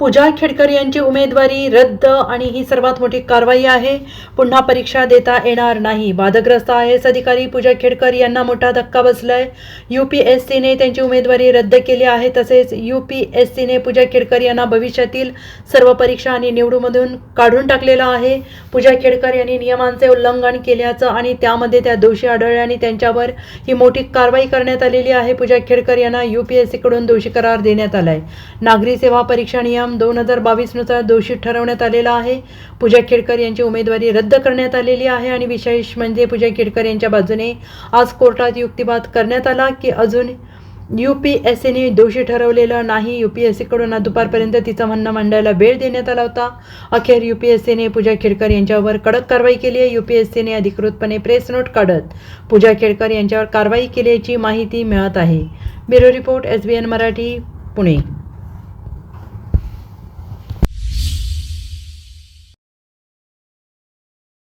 पूजा खेडकर यांची उमेदवारी रद्द आणि ही सर्वात मोठी कारवाई आहे. पुन्हा परीक्षा देता येणार नाही. वादग्रस्त आय एस अधिकारी पूजा खेडकर यांना मोठा धक्का बसलाय. यू पी एस सीने त्यांची उमेदवारी रद्द केली आहे. तसेच यू पी एस सीने पूजा खेडकर यांना भविष्यातील सर्व परीक्षा आणि निवडूमधून काढून टाकलेलं आहे. पूजा खेडकर यांनी नियमांचे उल्लंघन केल्याचं आणि त्यामध्ये त्या दोषी आढळल्या आणि त्यांच्यावर ही मोठी कारवाई करण्यात आलेली आहे. पूजा खेडकर यांना यू पी एस सीकडून दोषी करार देण्यात आलाय. नागरी सेवा परीक्षा नियम दोन हजार बावीसनुसार दोषी ठरवण्यात आलेला आहे. पूजा खेडकर यांची उमेदवारी रद्द करण्यात आलेली आहे आणि विशेष म्हणजे पूजा खेडकर यांच्या बाजूने आज कोर्टात युक्तिवाद करण्यात आला की अजून यू पी एस सीने दोषी ठरवलेलं नाही. यू पी एस सीकडून दुपारपर्यंत तिचं म्हणणं मांडायला वेळ देण्यात आला होता. अखेर यू पी एस सीने पूजा खेडकर यांच्यावर कडक कारवाई केली आहे. यू पी एस सीने अधिकृतपणे प्रेस नोट काढत पूजा खेडकर यांच्यावर कारवाई केल्याची माहिती मिळत आहे. Bureau report S B N Marathi Pune.